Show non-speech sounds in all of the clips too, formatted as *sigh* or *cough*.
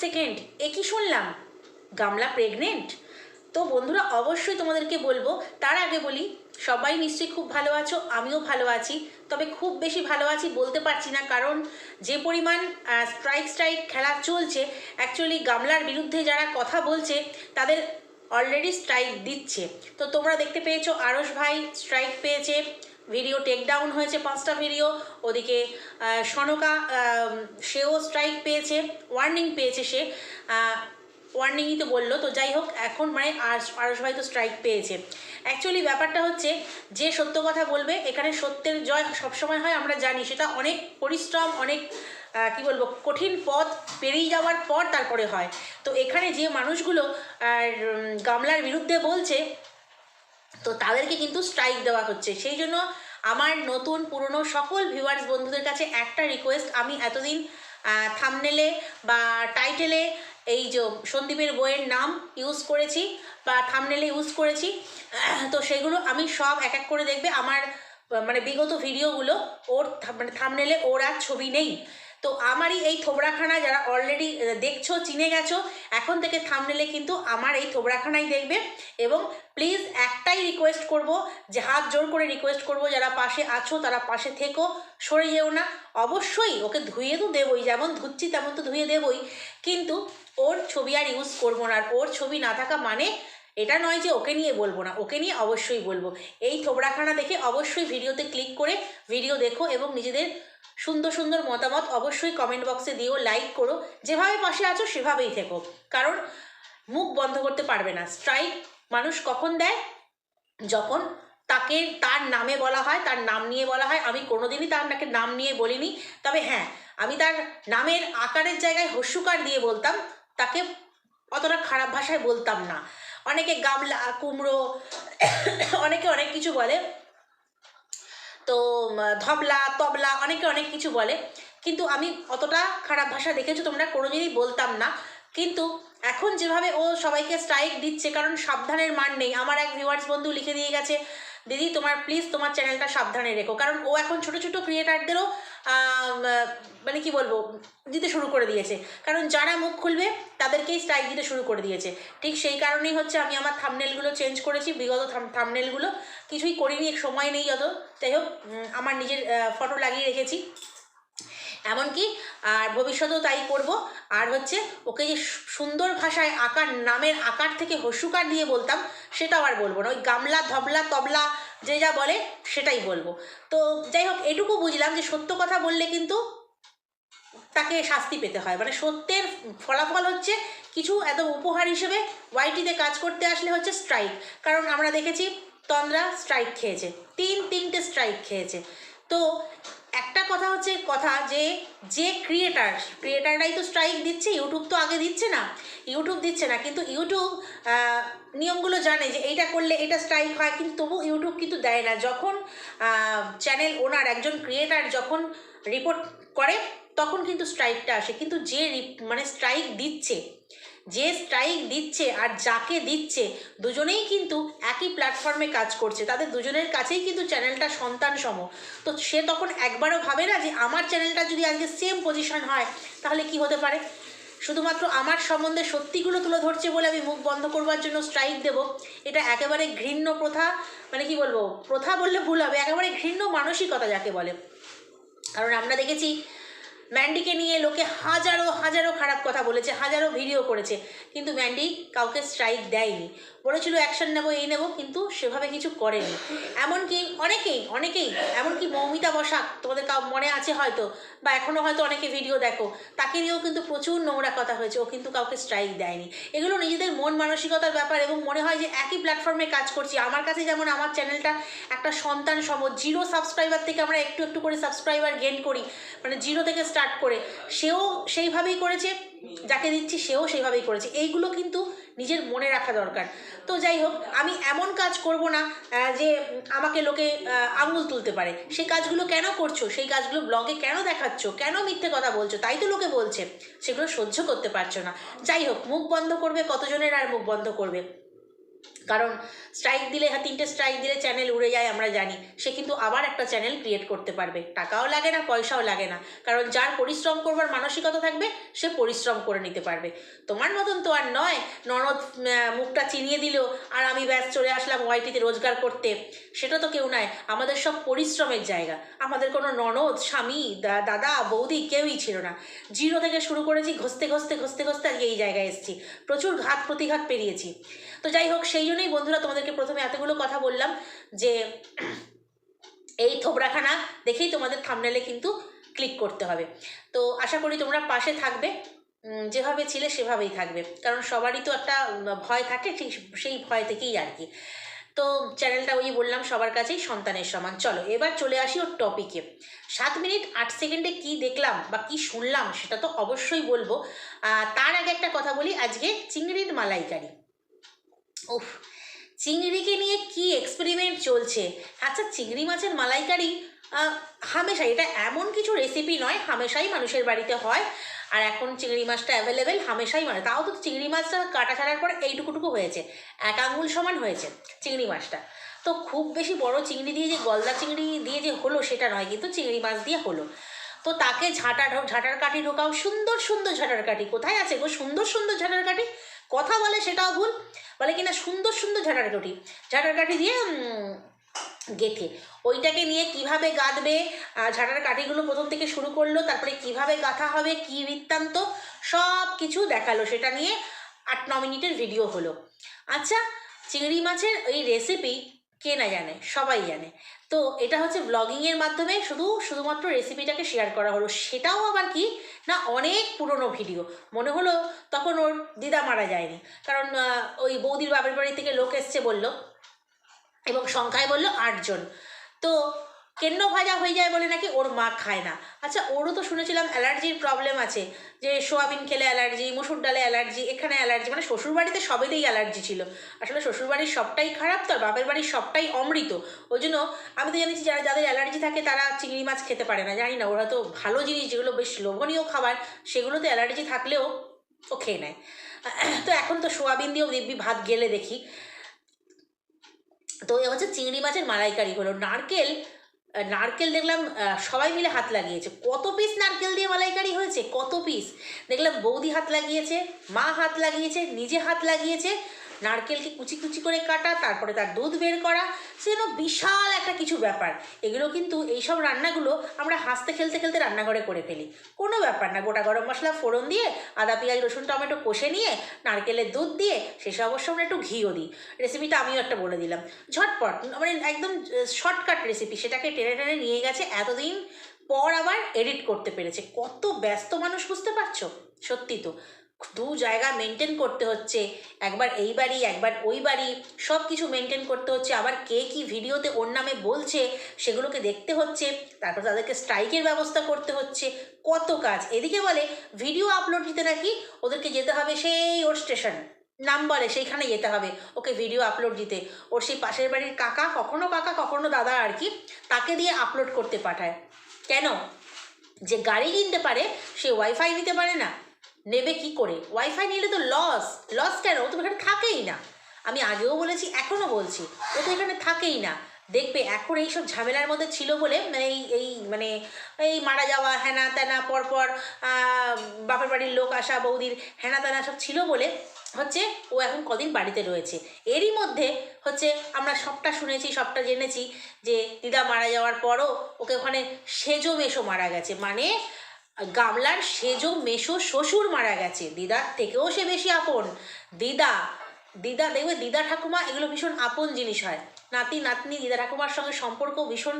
Second এ কি শুনলাম? গামলা প্রেগনেন্ট তো বন্ধুরা, অবশ্যই তোমাদেরকে বলব, তার আগে বলি, সবাই নিশ্চয়ই খুব ভালো আছো, আমিও ভালো আছি, তবে খুব বেশি ভালো আছি বলতে পারছি না, কারণ যে পরিমাণ স্ট্রাইক স্ট্রাইক খেলা চলছে অ্যাকচুয়ালি গামলার বিরুদ্ধে যারা কথা বলছে, তাদের অলরেডি স্ট্রাইক দিচ্ছে। তো তোমরা দেখতে পেয়েছ আরস ভাই স্ট্রাইক পেয়েছে ভিডিও টেক ডাউন হয়েছে, পাঁচটা ভিডিও ওদিকে সনকা সেও স্ট্রাইক পেয়েছে ওয়ার্নিং পেয়েছে সে। ওয়ার্নিংই তো বলল। তো যাই হোক, এখন মানে আরস ভাই তো স্ট্রাইক পেয়েছে। অ্যাকচুয়ালি ব্যাপারটা হচ্ছে, যে সত্য কথা বলবে, এখানে সত্যের জয় সবসময় হয়, আমরা জানি। সেটা অনেক পরিশ্রম, অনেক কি বলব, কঠিন পথ পেরিয়ে যাওয়ার পর তারপরে হয়। তো এখানে যে মানুষগুলো গামলার বিরুদ্ধে বলছে তো তাদেরকে কিন্তু স্ট্রাইক দেওয়া হচ্ছে। সেই জন্য আমার নতুন, পুরনো সকল ভিউয়ার্স বন্ধুদের কাছে একটা রিকোয়েস্ট আমি এতদিন থামনেলে বা টাইটেলে এই যে সন্দীপের বইয়ের নাম ইউজ করেছি বা থামনেলে ইউজ করেছি, তো সেগুলো আমি সব এক এক করে দেখবে। আমার মানে বিগত ভিডিওগুলো ওর মানে থামনেলে ওর আর ছবি নেই। তো আমারই এই থোবড়াখানা যারা অলরেডি দেখছ, চিনে গেছো, এখন থেকে থামনেলে কিন্তু আমার এই থোবড়াখানাই দেখবে। এবং প্লিজ একটাই রিকোয়েস্ট করব, যে হাত জোর করে রিকোয়েস্ট করব, যারা পাশে আছো, তারা পাশে থেকো, সরে যেও না। অবশ্যই ওকে ধুয়ে তো দেবই, যেমন ধুচ্ছি তেমন তো ধুয়ে দেবই। কিন্তু ওর ছবি আর ইউজ করব না, আর ওর ছবি না থাকা মানে এটা নয় যে ওকে নিয়ে বলব না, ওকে নিয়ে অবশ্যই বলব। এই থোবড়াখানা দেখে অবশ্যই ভিডিওতে ক্লিক করে ভিডিও দেখো এবং নিজেদের সুন্দর সুন্দর মতামত অবশ্যই কমেন্ট বক্সে দিও লাইক করো। যেভাবে পাশে আছো সেভাবেই থেকো। কারণ মুখ বন্ধ করতে পারবে না। স্ট্রাইক মানুষ কখন দেয়? যখন তাকে তার নামে বলা হয়, তার নাম নিয়ে বলা হয়। আমি কোনোদিনই তার নাকে নাম নিয়ে বলিনি। তবে হ্যাঁ আমি তার নামের আকারের জায়গায় হস্যুকার দিয়ে বলতাম। তাকে অতটা খারাপ ভাষায় বলতাম না। অনেকে গামলা, কুমড়ো, অনেকে অনেক কিছু বলে। তো ধবলা, তবলা, অনেকে অনেক কিছু বলে। কিন্তু আমি অতটা খারাপ ভাষা দেখেছ, তোমরা কোনোদিনই বলতাম না। কিন্তু এখন যেভাবে ও সবাইকে স্ট্রাইক দিচ্ছে, কারণ সাবধানের মান নেই। আমার এক ভিউয়ার্স বন্ধু লিখে দিয়ে গেছে দিদি, তোমার প্লিজ তোমার চ্যানেলটা সাবধানে রেখো। কারণ ও এখন ছোট ছোট ক্রিয়েটারদেরও মানে কি বলব, দিতে শুরু করে দিয়েছে। কারণ যারা মুখ খুলবে, তাদেরকেই স্ট্রাইক দিতে শুরু করে দিয়েছে। ঠিক সেই কারণেই হচ্ছে আমি আমার থামনেলগুলো চেঞ্জ করেছি, বিগত থামনেলগুলো কিছুই করিনি, সময় নেই অত। যাই হোক আমার নিজের ফটো লাগিয়ে রেখেছি। এমনকি, আর ভবিষ্যতেও তাই করব। আর হচ্ছে, ওকে যে সুন্দর ভাষায় আকার, নামের আকার থেকে হস্যুকার দিয়ে বলতাম, সেটাও আর বলব না। ওই গামলা, ধবলা, তবলা, যে যা বলে, সেটাই বলব। তো যাই হোক, এটুকু বুঝলাম যে সত্য কথা বললে কিন্তু তাকে শাস্তি পেতে হয়। মানে সত্যের ফলাফল হচ্ছে কিছু এত উপহার হিসেবে ওয়াইটিতে কাজ করতে আসলে হচ্ছে স্ট্রাইক। কারণ আমরা দেখেছি, তন্দ্রা স্ট্রাইক খেয়েছে। তিন তিনটে স্ট্রাইক খেয়েছে। তো একটা কথা হচ্ছে কথা যে যে ক্রিয়েটার ক্রিয়েটাররাই তো স্ট্রাইক দিচ্ছে ইউটিউব তো আগে দিচ্ছে না ইউটিউব দিচ্ছে না। কিন্তু ইউটিউব নিয়মগুলো জানে যে এইটা করলে এটা স্ট্রাইক হয়, কিন্তু তবু ইউটিউব কিন্তু দেয় না। যখন চ্যানেল ওনার একজন ক্রিয়েটার যখন রিপোর্ট করে, তখন কিন্তু স্ট্রাইকটা আসে। কিন্তু যে মানে স্ট্রাইক দিচ্ছে যে স্ট্রাইক দিচ্ছে আর যাকে দিচ্ছে, দুজনেই কিন্তু একই প্ল্যাটফর্মে কাজ করছে। তাদের দুজনের কাছেই কিন্তু চ্যানেলটা সন্তান সম তো সে তখন একবারও ভাবে না যে আমার চ্যানেলটা যদি আজকে সেম পজিশন হয়, তাহলে কি হতে পারে? শুধুমাত্র আমার সম্বন্ধে সত্যিগুলো তুলে ধরছে বলে আমি মুখ বন্ধ করবার জন্য স্ট্রাইক দেব। এটা একেবারে ঘৃণ্য প্রথা মানে কি বলব, প্রথা বললে ভুল হবে, একেবারে ঘৃণ্য মানসিকতা যাকে বলে। কারণ আমরা দেখেছি ম্যান্ডিকে নিয়ে লোকে হাজারো হাজারো খারাপ কথা বলেছে, হাজারো ভিডিও করেছে। কিন্তু ম্যান্ডি কাউকে স্ট্রাইক দেয়নি। বলেছিল অ্যাকশন নেব, এই নেব। কিন্তু সেভাবে কিছু করেনি। এমনকি অনেকেই অনেকেই, এমনকি মৌমিতা বসাক, তোমাদের কাউ, মনে আছে হয়তো, বা এখনও হয়তো অনেকে ভিডিও দেখো, তাকে নিয়েও কিন্তু প্রচুর নোংরা কথা হয়েছে। ও কিন্তু কাউকে স্ট্রাইক দেয়নি। এগুলো নিজেদের মন মানসিকতার ব্যাপার এবং মনে হয় যে একই প্ল্যাটফর্মে কাজ করছি। আমার কাছে যেমন আমার চ্যানেলটা একটা সন্তান সম জিরো সাবস্ক্রাইবার থেকে আমরা একটু একটু করে সাবস্ক্রাইবার গেন করি মানে জিরো থেকে করে। সেও সেইভাবেই করেছে, যাকে দিচ্ছি সেও সেইভাবেই করেছে। এইগুলো কিন্তু নিজের মনে রাখা দরকার। তো যাই হোক, আমি এমন কাজ করব না যে আমাকে লোকে আঙুল তুলতে পারে। সেই কাজগুলো কেন করছ? সেই কাজগুলো ব্লগে কেন দেখাচ্ছ? কেন মিথ্যে কথা বলছো? তাই তো লোকে বলছে। সেগুলো সহ্য করতে পারছ না। যাই হোক, মুখ বন্ধ করবে কতজনের আর মুখ বন্ধ করবে? কারণ স্ট্রাইক দিলে হ্যাঁ তিনটে স্ট্রাইক দিলে চ্যানেল উড়ে যায়, আমরা জানি। সে কিন্তু আবার একটা চ্যানেল ক্রিয়েট করতে পারবে। টাকাও লাগে না, পয়সাও লাগে না। কারণ যার পরিশ্রম করবার মানসিকতা থাকবে, সে পরিশ্রম করে নিতে পারবে। তোমার মতন তো আর নয়। ননদ মুখটা চিনিয়ে দিল, আর আমি ব্যাস চলে আসলাম ওয়াইটিতে রোজগার করতে। সেটা তো কেউ নয় আমাদের সব পরিশ্রমের জায়গা। আমাদের কোনো ননদ, স্বামী দাদা, বৌদি কেউই ছিল না। জিরো থেকে শুরু করেছি, ঘষতে ঘষতে ঘষতে ঘষতে আজকে এই জায়গায় এসেছি। প্রচুর ঘাত প্রতিঘাত পেরিয়েছি। তো যাই হোক, সেই জন্যই বন্ধুরা তোমাদেরকে প্রথমে এতগুলো কথা বললাম যে এই থোবরাখানা দেখেই তোমাদের থামনেলে কিন্তু ক্লিক করতে হবে। তো আশা করি তোমরা পাশে থাকবে যেভাবে ছিলে সেভাবেই থাকবে। কারণ সবারই তো একটা ভয় থাকে, ঠিক সেই ভয় থেকেই আর কি। তো চ্যানেলটা ওই বললাম, সবার কাছেই সন্তানের সমান। চলো, এবার চলে আসি ওর টপিকে সাত মিনিট আট সেকেন্ডে কি দেখলাম বা কি শুনলাম সেটা তো অবশ্যই বলব। তার আগে একটা কথা বলি, আজকে চিংড়ির মালাইকারি। উফ, চিংড়িকে নিয়ে কি এক্সপেরিমেন্ট চলছে? আচ্ছা চিংড়ি মাছের মালাইকারি হামেশাই, এটা এমন কিছু রেসিপি নয়, হামেশাই মানুষের বাড়িতে হয়। আর এখন চিংড়ি মাছটা অ্যাভেলেবেল হামেশাই মানে তাও তো চিংড়ি মাছটা কাটা ছাড়ার পর এইটুকুটুকু হয়েছে। এক আঙুল সমান হয়েছে চিংড়ি মাছটা। তো খুব বেশি বড় চিংড়ি দিয়ে যে, গলদা চিংড়ি দিয়ে যে হলো, সেটা নয়, কিন্তু চিংড়ি মাছ দিয়ে হলো। তো তাকে ঝাঁটা ঝাঁটার কাঠি ঢোকাও, সুন্দর সুন্দর ঝাঁটার কাঠি। কোথায় আছে গো সুন্দর সুন্দর ঝাঁটার কাঠি? কথা বলে সেটাও ভুল। বলে কিনা সুন্দর সুন্দর ঝাঁটার কাঠি। দিয়ে গেথে। ওইটাকে নিয়ে কীভাবে গাঁথবে ঝাঁটার কাঠিগুলো প্রথম থেকে শুরু করল, তারপরে কীভাবে গাঁথা হবে, কি বৃত্তান্ত সব কিছু দেখাল। সেটা নিয়ে আট, ন মিনিটের ভিডিও হলো। আচ্ছা চিংড়ি মাছের এই রেসিপি কে না জানে, সবাই জানে। তো এটা হচ্ছে ব্লগিংয়ের মাধ্যমে শুধু, শুধুমাত্র রেসিপিটাকে শেয়ার করা হলো। সেটাও আবার কি? না, অনেক পুরনো ভিডিও মনে হলো তখন ওর দিদা মারা যায়নি। কারণ ওই বৌদির বাপের বাড়ি থেকে লোক এসছে বলল এবং সংখ্যায় বলল আটজন। তো কেন্ন ভাজা হয়ে যায় বলে নাকি ওর মা খায় না। আচ্ছা ওরও তো শুনেছিলাম অ্যালার্জির প্রবলেম আছে, যে সোয়াবিন খেলে অ্যালার্জি, মুসুর ডালে অ্যালার্জি, এখানে অ্যালার্জি মানে শ্বশুরবাড়িতে সবেতেই অ্যালার্জি ছিল। আসলে শ্বশুরবাড়ির সবটাই খারাপ তো আর বাপের বাড়ির সবটাই অমৃত। ওই জন্য আমি তো জানিছি যারা, যাদের অ্যালার্জি থাকে তারা চিংড়ি মাছ খেতে পারে না, জানি না, ওরা তো ভালো জিনিস, যেগুলো বেশ লোভনীয় খাবার, সেগুলোতে অ্যালার্জি থাকলেও ও খেয়ে নেয়। *clears throat* তো এখন তো সোয়াবিন দিয়েও দিব্যি ভাত গেলে দেখি। তো এ হচ্ছে চিংড়ি মাছের মালাইকারি হলো। নারকেল নারকেল দেখলাম সবাই মিলে হাত লাগিয়েছে। কত পিস নারকেল দিয়ে মালাইকারি হয়েছে? কত পিস দেখলাম বৌদি হাত লাগিয়েছে, মা হাত লাগিয়েছে, নিজে হাত লাগিয়েছে নারকেলকে কুচি কুচি করে কাটা, তারপরে তার দুধ বের করা সেজন্য বিশাল একটা কিছু ব্যাপার। এগুলো কিন্তু এইসব রান্নাগুলো আমরা হাসতে খেলতে খেলতে রান্নাঘরে করে ফেলি। কোনো ব্যাপার না, গোটা গরম মশলা ফোড়ন দিয়ে, আদা, পেঁয়াজ, রসুন, টমেটো কষে নিয়ে, নারকেলের দুধ দিয়ে, শেষে অবশ্য আমরা একটু ঘিও দিই। রেসিপিটা আমিও একটা বলে দিলাম। ঝটপট মানে একদম শর্টকাট রেসিপি, সেটাকে টেনে টেনে নিয়ে গেছে, এতদিন পর আবার এডিট করতে পেরেছে। কত ব্যস্ত মানুষ বুঝতে পারছ? সত্যি তো। দু জায়গা মেনটেন করতে হচ্ছে, একবার এই বাড়ি, একবার ওই বাড়ি সব কিছু মেনটেন করতে হচ্ছে, আবার কে কি ভিডিওতে ওর নামে বলছে সেগুলোকে দেখতে হচ্ছে, তারপর তাদেরকে স্ট্রাইকের ব্যবস্থা করতে হচ্ছে, কত কাজ। এদিকে বলে ভিডিও আপলোড দিতে নাকি ওদেরকে যেতে হবে সেই ওর স্টেশন নাম বলে সেইখানে যেতে হবে, ওকে ভিডিও আপলোড দিতে। ওর সেই পাশের বাড়ির কাকা, কখনো কাকা, কখনো দাদা আর কি, তাকে দিয়ে আপলোড করতে পাঠায়। কেন? যে গাড়ি কিনতে পারে, সে ওয়াইফাই নিতে পারে না। নেবে কি করে? ওয়াইফাই নিলে তো লস লস কেন? ও তো এখানে থাকেই না। আমি আগেও বলেছি, এখনও বলছি, ও তো এখানে থাকেই না। দেখবে এখন এইসব ঝামেলার মধ্যে ছিল বলে মানে এই এই মানে এই মারা যাওয়া হ্যানা ত্যানা পরপর বাপের বাড়ির লোক আসা, বৌদির হ্যানা ত্যানা সব ছিল বলে হচ্ছে ও এখন কদিন বাড়িতে রয়েছে। এরই মধ্যে হচ্ছে আমরা সবটা শুনেছি, সবটা জেনেছি যে দিদা মারা যাওয়ার পরও ওকে ওখানে সেজো মেশো মারা গেছে। মানে গামলার সেজো মেশো শ্বশুর মারা গেছে। দিদার থেকেও সে বেশি আপন। দিদা দিদা দেখবে, দিদা ঠাকুমা এগুলো ভীষণ আপন জিনিস হয়। নাতি, নাতনি, দিদা ঠাকুমার সঙ্গে সম্পর্ক ভীষণ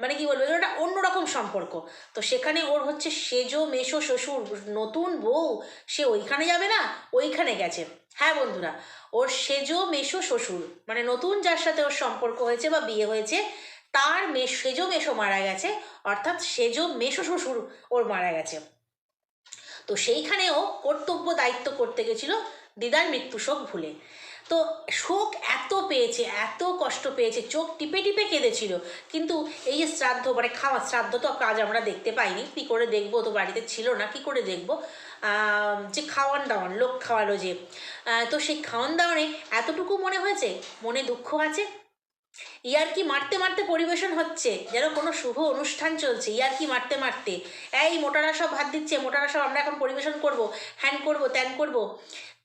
মানে কি বলব একটা অন্যরকম সম্পর্ক। তো সেখানে ওর হচ্ছে সেজো মেশো শ্বশুর, নতুন বউ, সে ওইখানে যাবে না, ওইখানে গেছে। হ্যাঁ বন্ধুরা, ওর সেজো মেশো শ্বশুর মানে নতুন যার সাথে ওর সম্পর্ক হয়েছে বা বিয়ে হয়েছে তার মে, সেজো মেশো মারা গেছে, অর্থাৎ সেজো মেশো শ্বশুর ওর মারা গেছে। তো সেইখানেও কর্তব্য দায়িত্ব করতে গেছিল দিদার মৃত্যু শোক ভুলে। তো শোক এত পেয়েছে, এত কষ্ট পেয়েছে, চোখ টিপে টিপে কেঁদেছিল। কিন্তু এই যে শ্রাদ্ধ মানে খাওয়া, শ্রাদ্ধ তো কাজ আমরা দেখতে পাইনি, কী করে দেখব, তো বাড়িতে ছিল না, কি করে দেখব? যে খাওয়ান দাওয়ান, লোক খাওয়ালো যে। তো সেই খাওয়ান দাওয়ানে এতটুকু মনে হয়েছে? মনে দুঃখ আছে? ইয়ারকি মারতে মারতে পরিবেশন হচ্ছে, যেন কোনো শুভ অনুষ্ঠান চলছে, ইয়ারকি মারতে মারতে। এই মোটারা সব ভাত দিচ্ছে, মোটারা সব আমরা এখন পরিবেশন করব হ্যান করব ত্যান করব।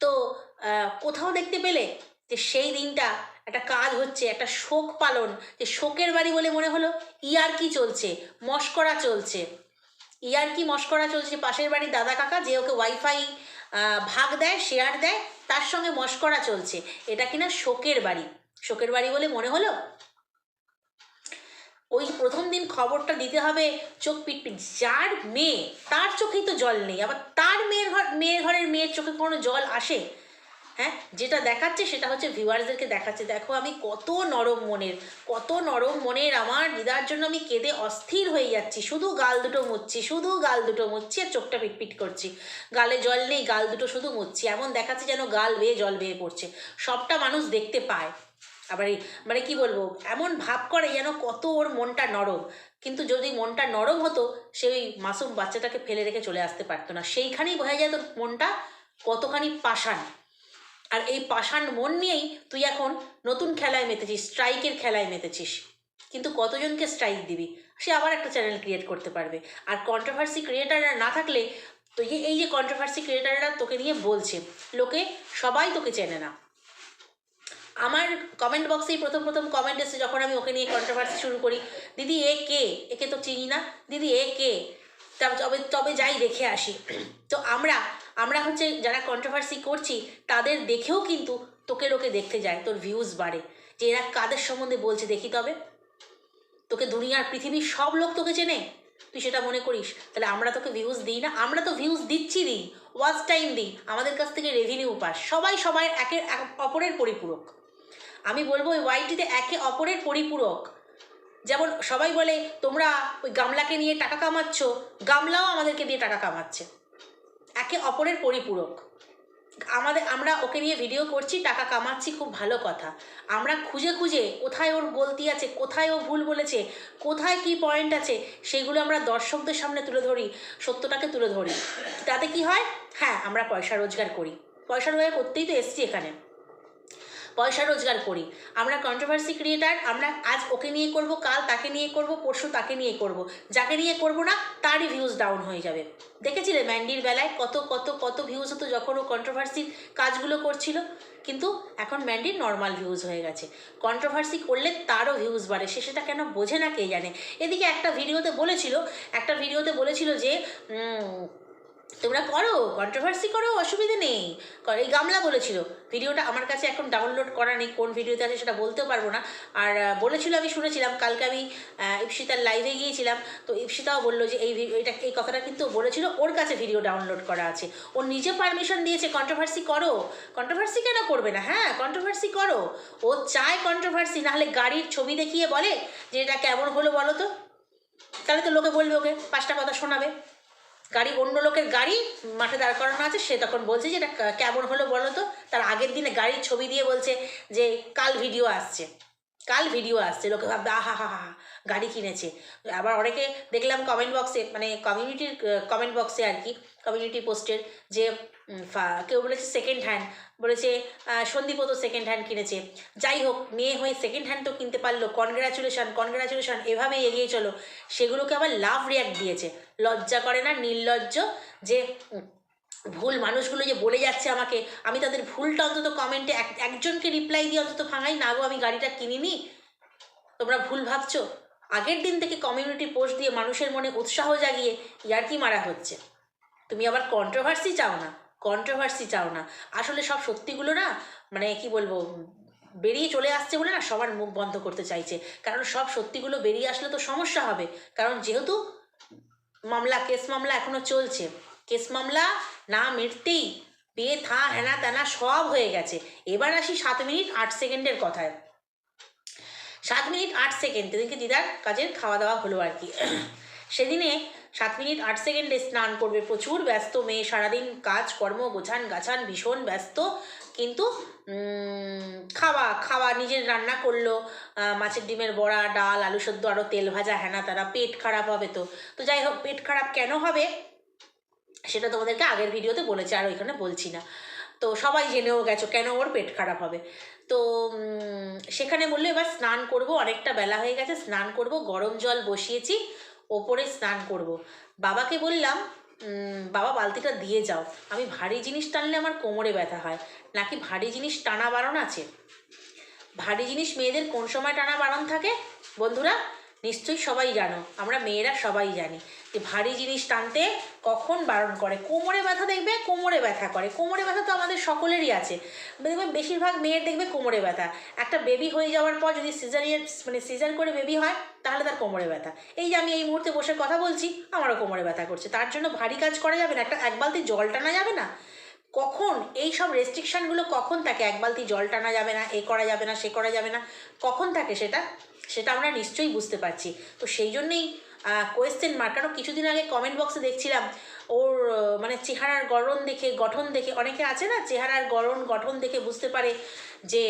তো কোথাও দেখতে পেলে যে সেই দিনটা একটা কাজ হচ্ছে, একটা শোক পালন, যে শোকের বাড়ি বলে মনে হলো, ইয়ারকি চলছে, মস্করা চলছে। ইয়ারকি মস্করা চলছে, পাশের বাড়ির দাদা কাকা যে ওকে ওয়াইফাই ভাগ দেয়, শেয়ার দেয়, তার সঙ্গে মস্করা চলছে। এটা কিনা শোকের বাড়ি। শোকের বাড়ি বলে মনে হলো? ওই প্রথম দিন খবরটা দিতে হবে, চোখ পিটপিট, যার মেয়ে, তার চোখেই তো জল নেই, আবার তার মেয়ের ঘর, মেয়ের ঘরের মেয়ের চোখে কোনো জল আসে? হ্যাঁ যেটা দেখাচ্ছে সেটা হচ্ছে ভিউয়ার্সদেরকে দেখাচ্ছে। দেখো আমি কত নরম মনের, কত নরম মনের আমার দিদার জন্য আমি কেঁদে অস্থির হয়ে যাচ্ছি। শুধু গাল দুটো মুচ্ছি, শুধু গাল দুটো মুচ্ছি আর চোখটা পিটপিট করছি। গালে জল নেই, গাল দুটো শুধু মুচ্ছি। এমন দেখাচ্ছে যেন গাল বেয়ে জল বেয়ে পড়ছে। সবটা মানুষ দেখতে পায়। আবার মানে কি বলব, এমন ভাব করে যেন কত ওর মনটা নরম। কিন্তু যদি মনটা নরম হতো, সেই মাসুম বাচ্চাটাকে ফেলে রেখে চলে আসতে পারতো না। সেইখানেই বোঝা যায় তোর মনটা কতখানি পাষাণ। আর এই পাষাণ মন নিয়েই তুই এখন নতুন খেলায় মেতেছিস, স্ট্রাইকের খেলায় মেতেছিস। কিন্তু কতজনকে স্ট্রাইক দিবি? সে আবার একটা চ্যানেল ক্রিয়েট করতে পারবে। আর কন্ট্রোভার্সি ক্রিয়েটাররা না থাকলে, তো এই যে কন্ট্রোভার্সি ক্রিয়েটাররা তোকে নিয়ে বলছে, লোকে সবাই তোকে চেনে না। আমার কমেন্ট বক্সেই প্রথম প্রথম কমেন্ট এসে যখন আমি ওকে নিয়ে কন্ট্রোভার্সি শুরু করি, দিদি, এ কে? একে তো চিনি না। দিদি, এ কে? তবে তবে যাই দেখে আসি। তো আমরা আমরা হচ্ছে যারা কন্ট্রোভার্সি করছি, তাদের দেখেও কিন্তু তোকে লোকে দেখতে যায়, তোর ভিউজ বাড়ে। যে এরা কাদের সম্বন্ধে বলছে দেখি তবে। তোকে দুনিয়ার পৃথিবীর সব লোক তোকে চেনে। তুই সেটা মনে করিস। তাহলে আমরা তোকে ভিউজ দিই না। আমরা তো ভিউজ দিচ্ছি দিই। ওয়াচ টাইম দিই। আমাদের কাছ থেকে রেভিনিউ পাস। সবাই সবাই একের এক- অপরের পরিপূরক। আমি বলব ওই ওয়াইটিতে একে অপরের পরিপূরক। যেমন সবাই বলে, তোমরা ওই গামলাকে নিয়ে টাকা কামাচ্ছ, গামলাও আমাদেরকে দিয়ে টাকা কামাচ্ছে। একে অপরের পরিপূরক। আমাদের, আমরা ওকে নিয়ে ভিডিও করছি, টাকা কামাচ্ছি, খুব ভালো কথা। আমরা খুঁজে খুঁজে কোথায় ওর গলতি আছে, কোথায় ও ভুল বলেছে, কোথায় কি পয়েন্ট আছে, সেগুলো আমরা দর্শকদের সামনে তুলে ধরি, সত্যটাকে তুলে ধরি। তাতে কি হয়? হ্যাঁ আমরা পয়সা রোজগার করি। পয়সা রোজগার করতেই তো এসছি এখানে। পয়সা রোজগার করি। আমরা কন্ট্রোভার্সি ক্রিয়েটার আমরা আজ ওকে নিয়ে করব, কাল তাকে নিয়ে করব, পরশু তাকে নিয়ে করব। যাকে নিয়ে করব না, তারই ভিউজ ডাউন হয়ে যাবে। দেখেছিলে ম্যান্ডির বেলায় কত কত কত ভিউজ হতো যখন ও কন্ট্রোভার্সির কাজগুলো করছিল? কিন্তু এখন ম্যান্ডির নর্মাল ভিউজ হয়ে গেছে। কন্ট্রোভার্সি করলে তারও ভিউজ বাড়ে। সে সেটা কেন বোঝে না কে জানে? এদিকে একটা ভিডিওতে বলেছিল, একটা ভিডিওতে বলেছিল যে তোমরা করো কন্ট্রোভার্সি করো, অসুবিধে নেই। এই গামলা বলেছিল। ভিডিওটা আমার কাছে এখন ডাউনলোড করা নেই, কোন ভিডিওতে আছে সেটা বলতেও পারব না। আর বলেছিল আমি শুনেছিলাম, কালকে আমি ইপসিতার লাইভে গিয়েছিলাম, তো ইপসিতাও বলল যে এই এটা, এই কথাটা কিন্তু বলেছিল, ওর কাছে ভিডিও ডাউনলোড করা আছে। ও নিজে পারমিশন দিয়েছে কন্ট্রোভার্সি করো। কন্ট্রোভার্সি কেন করবে না? হ্যাঁ কন্ট্রোভার্সি করো। ও চায় কন্ট্রোভার্সি নাহলে গাড়ির ছবি দেখিয়ে বলে যে এটা কেমন হলো বলো তো? তাহলে তো লোকে বলবে ওকে, পাঁচটা কথা শোনাবে। গাড়ি, অন্য লোকের গাড়ি মাঠে দাঁড় করানো আছে, সে তখন বলছে যে এটা কেমন হলো বলো তো? তার আগের দিনে গাড়ির ছবি দিয়ে বলছে যে, কাল ভিডিও আসছে। কাল ভিডিও আসছে। লোকে ভাববে, আহা হা হা। গাড়ি কিনেছে। আবার অনেকে দেখলাম কমেন্ট বক্সে মানে কমিউনিটির কমেন্ট বক্সে আর কি কমিউনিটি পোস্টের যে কেউ বলেছে সেকেন্ড হ্যান্ড বলেছে সন্দীপও তো সেকেন্ড হ্যান্ড কিনেছে। যাই হোক, মেয়ে হয়ে সেকেন্ড হ্যান্ড তো কিনতে পারল কনগ্রাচুলেশন কনগ্রাচুলেশন এভাবেই এগিয়ে চলো। সেগুলোকে আবার লাভ রিয়াক্ট দিয়েছে। লজ্জা করে না, নির্লজ্জ যে ভুল মানুষগুলো যে বলে যাচ্ছে আমাকে, আমি তাদের ভুলটা অন্তত কমেন্টে এক, একজনকে রিপ্লাই দিয়ে অন্তত ভাঙাই, না গো আমি গাড়িটা কিনিনি। তোমরা ভুল ভাবছ? আগের দিন থেকে কমিউনিটি পোস্ট দিয়ে মানুষের মনে উৎসাহ জাগিয়ে ইয়ার্কি মারা হচ্ছে? তুমি আবার কন্ট্রোভার্সি চাও না? কন্ট্রোভার্সি চাও না। আসলে সব সত্যিগুলো না মানে কি বলব, বেরিয়ে চলে আসছে বলে না সবার মুখ বন্ধ করতে চাইছে। কারণ সব সত্যিগুলো বেরিয়ে আসলে তো সমস্যা হবে। কারণ যেহেতু মামলা কেস মামলা এখনও চলছে। কেস মামলা না মিটতেই বিয়ে থা হেনা তেনা সব হয়ে গেছে। এবার আসি সাত মিনিট আট সেকেন্ডের কথায়। সাত মিনিট আট সেকেন্ড। সেদিনকে দিদার কাজের খাওয়া দাওয়া হলো আর কি। সেদিনে সাত মিনিট আট সেকেন্ডে স্নান করবে প্রচুর, ব্যস্ত মেয়ে, সারাদিন কাজ, কর্ম, গোছান, গাছান, ভীষণ ব্যস্ত। কিন্তু খাওয়া খাওয়া, নিজের রান্না করল মাছের ডিমের বড়া, ডাল, আলু সেদ্ধ আরও তেল ভাজা হ্যানা তারা, পেট খারাপ হবে তো। তো যাই হোক, পেট খারাপ কেন হবে? সেটা তোমাদেরকে আগের ভিডিওতে বলেছি, আর ওইখানে বলছি না। তো সবাই জেনেও গেছো কেন ওর পেট খারাপ হবে? তো সেখানে বলল, এবার স্নান করব, অনেকটা বেলা হয়ে গেছে, স্নান করব, গরম জল বসিয়েছি, ওপরে স্নান করব। বাবাকে বললাম বাবা বালতিটা দিয়ে যাও, আমি ভারী জিনিস টানলে আমার কোমরে ব্যথা হয়, নাকি ভারী জিনিস টানা বারণ আছে? ভারী জিনিস মেয়েদের কোন সময় টানা বারণ থাকে? বন্ধুরা, নিশ্চয়ই সবাই জানো, আমরা মেয়েরা সবাই জানি। যে ভারী জিনিস টানতে কখন বারণ করে? কোমরে ব্যথা দেখবে, কোমরে ব্যথা করে। কোমরে ব্যথা তো আমাদের সকলেরই আছে। দেখবে বেশিরভাগ মেয়ের দেখবে কোমরে ব্যথা। একটা বেবি হয়ে যাওয়ার পর যদি সিজারিয়ান মানে সিজার করে বেবি হয়, তাহলে তার কোমরে ব্যথা। এই যে আমি এই মুহূর্তে বসে কথা বলছি, আমারও কোমরে ব্যথা করছে। তার জন্য ভারী কাজ করা যাবে না। একটা এক বালতি জল টানা যাবে না? কখন? এই সব রেস্ট্রিকশানগুলো কখন থাকে এক বালতি জল টানা যাবে না, এ করা যাবে না, সে করা যাবে না? কখন থাকে সেটা? সেটা আমরা নিশ্চয়ই বুঝতে পারছি। তো সেই জন্যেই কোয়েশ্চেন মার্ক কারণ কিছুদিন আগে কমেন্ট বক্সে দেখছিলাম ওর মানে চেহারার গড়ন দেখে, গঠন দেখে, অনেকে আছে না চেহারার গড়ন, গঠন দেখে বুঝতে পারে যে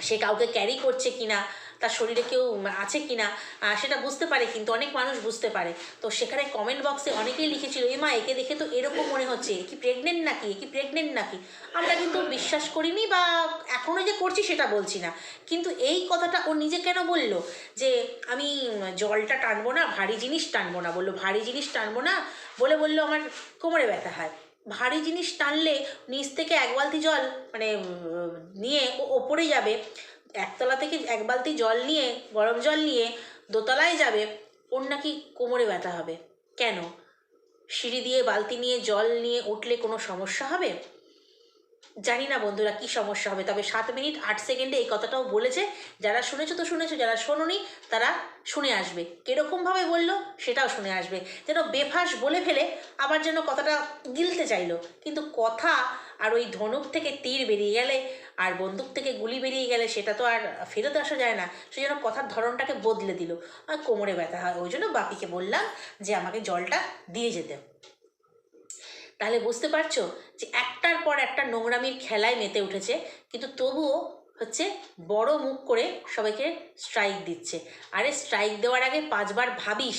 সে কাউকে ক্যারি করছে কিনা। তার শরীরে কেউ আছে কি না সেটা বুঝতে পারে, কিন্তু অনেক মানুষ বুঝতে পারে। তো সেখানে কমেন্ট বক্সে অনেকেই লিখেছিল, এ মা, একে দেখে তো এরকম মনে হচ্ছে কি প্রেগনেন্ট নাকি কি প্রেগনেন্ট নাকি? আমরা কিন্তু বিশ্বাস করিনি বা এখনও যে করছি সেটা বলছি না। কিন্তু এই কথাটা ও নিজে কেন বলল? যে আমি জলটা টানবো না, ভারী জিনিস টানবো না, বলল, ভারী জিনিস টানবো না? বলে বলল, আমার কোমরে ব্যথা হয়। ভারী জিনিস টানলে নিচ থেকে এক বালতি জল মানে নিয়ে ও ওপরে যাবে। একতলা থেকে এক বালতি জল নিয়ে, গরম জল নিয়ে দোতলায় যাবে, ওর নাকি কোমরে ব্যথা হবে। কেন? সিঁড়ি দিয়ে বালতি নিয়ে জল নিয়ে উঠলে কোনো সমস্যা হবে? জানি না বন্ধুরা কি সমস্যা হবে, তবে সাত মিনিট আট সেকেন্ডে এই কথাটাও বলেছে। যারা শুনেছো তো শুনেছো, যারা শোনোনি, তারা শুনে আসবে। কীরকমভাবে বলল, সেটাও শুনে আসবে। যেন বেফাস বলে ফেলে, আবার যেন কথাটা গিলতে চাইলো। কিন্তু কথা আর ওই ধনুক থেকে তীর বেরিয়ে গেলে আর বন্দুক থেকে গুলি বেরিয়ে গেলে সেটা তো আর ফেরত আসা যায় না। সেই জন্য কথার ধরনটাকে বদলে দিল। আর কোমরে ব্যথা হয়। ওই জন্য বাপিকে বললাম যে, আমাকে জলটা দিয়ে যেতে। তাহলে বুঝতে পারছ যে, একটার পর একটা নোংরামির খেলায় মেতে উঠেছে। কিন্তু তবুও হচ্ছে বড় মুখ করে সবাইকে স্ট্রাইক দিচ্ছে। আরে স্ট্রাইক দেওয়ার আগে পাঁচবার ভাবিস।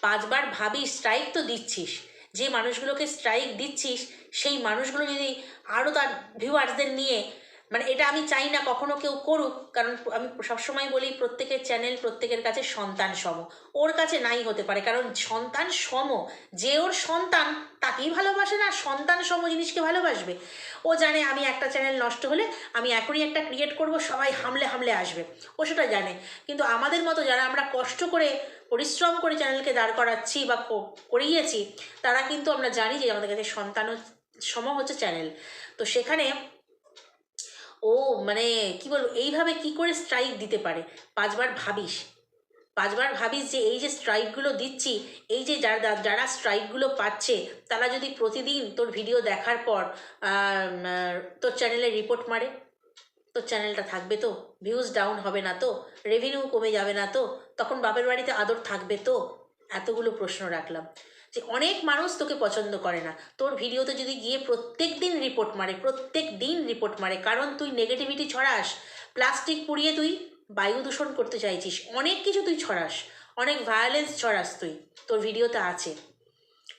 পাঁচবার ভাবিস স্ট্রাইক তো দিচ্ছিস। যে মানুষগুলোকে স্ট্রাইক দিচ্ছিস, সেই মানুষগুলো যদি আরও তার ভিউয়ার্সদের নিয়ে মানে এটা আমি চাই না কখনো কেউ করুক, কারণ আমি সবসময় বলি প্রত্যেকের চ্যানেল প্রত্যেকের কাছে সন্তান সম। ওর কাছে নাই হতে পারে, কারণ সন্তান সম। যে ওর সন্তান, তাকেই ভালোবাসে না, সন্তান সম জিনিসকে ভালোবাসবে। ও জানে আমি একটা চ্যানেল নষ্ট হলে আমি এখনই একটা ক্রিয়েট করব, সবাই হামলে হামলে আসবে। ও সেটা জানে। কিন্তু আমাদের মতো যারা আমরা কষ্ট করে পরিশ্রম করে চ্যানেলকে দাঁড় করাচ্ছি বা করিয়েছি, তারা কিন্তু আমরা জানি যে আমাদের কাছে সন্তান সম হচ্ছে চ্যানেল তো সেখানে ও মানে কি বলব, এইভাবে কি করে স্ট্রাইক দিতে পারে? পাঁচবার ভাবিস। পাঁচবার ভাবিস যে এই যে স্ট্রাইকগুলো দিচ্ছি, এই যে যারা যারা স্ট্রাইকগুলো পাচ্ছে, তারা যদি প্রতিদিন তোর ভিডিও দেখার পর তোর চ্যানেলে রিপোর্ট মারে, তোর চ্যানেলটা থাকবে তো? ভিউজ ডাউন হবে না তো? রেভিনিউ কমে যাবে না তো? তখন বাপের বাড়িতে আদর থাকবে তো? এতগুলো প্রশ্ন রাখলাম। যে অনেক মানুষ তোকে পছন্দ করে না। তোর ভিডিওতে যদি গিয়ে প্রত্যেক দিন রিপোর্ট মারে, প্রত্যেক দিন রিপোর্ট মারে, কারণ তুই নেগেটিভিটি ছড়াস প্লাস্টিক পুড়িয়ে তুই বায়ু দূষণ করতে চাইছিস, অনেক কিছু তুই ছড়াস, অনেক ভায়োলেন্স ছড়াস তুই, তোর ভিডিওতে আছে।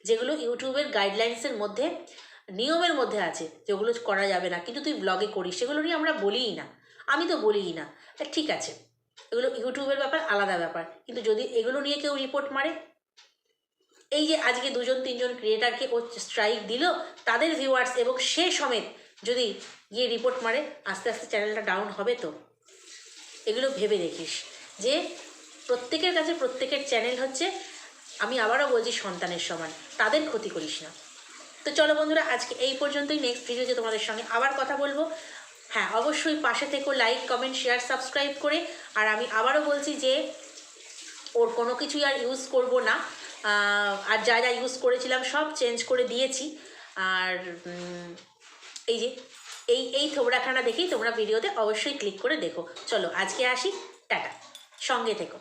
যেগুলো ইউটিউবের গাইডলাইন্সের মধ্যে, নিয়মের মধ্যে আছে, যেগুলো করা যাবে না, কিন্তু তুই ব্লগে করিস, সেগুলো নিয়ে আমরা বলিই না। আমি তো বলিই না। ঠিক আছে, এগুলো ইউটিউবের ব্যাপার, আলাদা ব্যাপার। কিন্তু যদি এগুলো নিয়ে কেউ রিপোর্ট মারে এই যে আজকে দুজন, তিনজন ক্রিয়েটারকে ও স্ট্রাইক দিল, তাদের ভিউয়ার্স এবং সে সমেত যদি গিয়ে রিপোর্ট মারে, আস্তে আস্তে চ্যানেলটা ডাউন হবে তো। এগুলো ভেবে দেখিস। যে প্রত্যেকের কাছে প্রত্যেকের চ্যানেল হচ্ছে, আমি আবারও বলছি সন্তানের সমান, তাদের ক্ষতি করিস না। তো চলো বন্ধুরা, আজকে এই পর্যন্তই। নেক্সট ভিডিওতে তোমাদের সঙ্গে আবার কথা বলব। হ্যাঁ অবশ্যই পাশে থেকো লাইক কমেন্ট শেয়ার সাবস্ক্রাইব করে। আর আমি আবারও বলছি যে, ওর কোনো কিছুই আর ইউজ করব না। আর যা যা ইউজ করেছিলাম সব চেঞ্জ করে দিয়েছি। আর এই যে, এই এই থোবড়াখানা দেখেই তোমরা ভিডিওতে অবশ্যই ক্লিক করে দেখো। চলো, আজকে আসি, টাটা। সঙ্গে থেকো।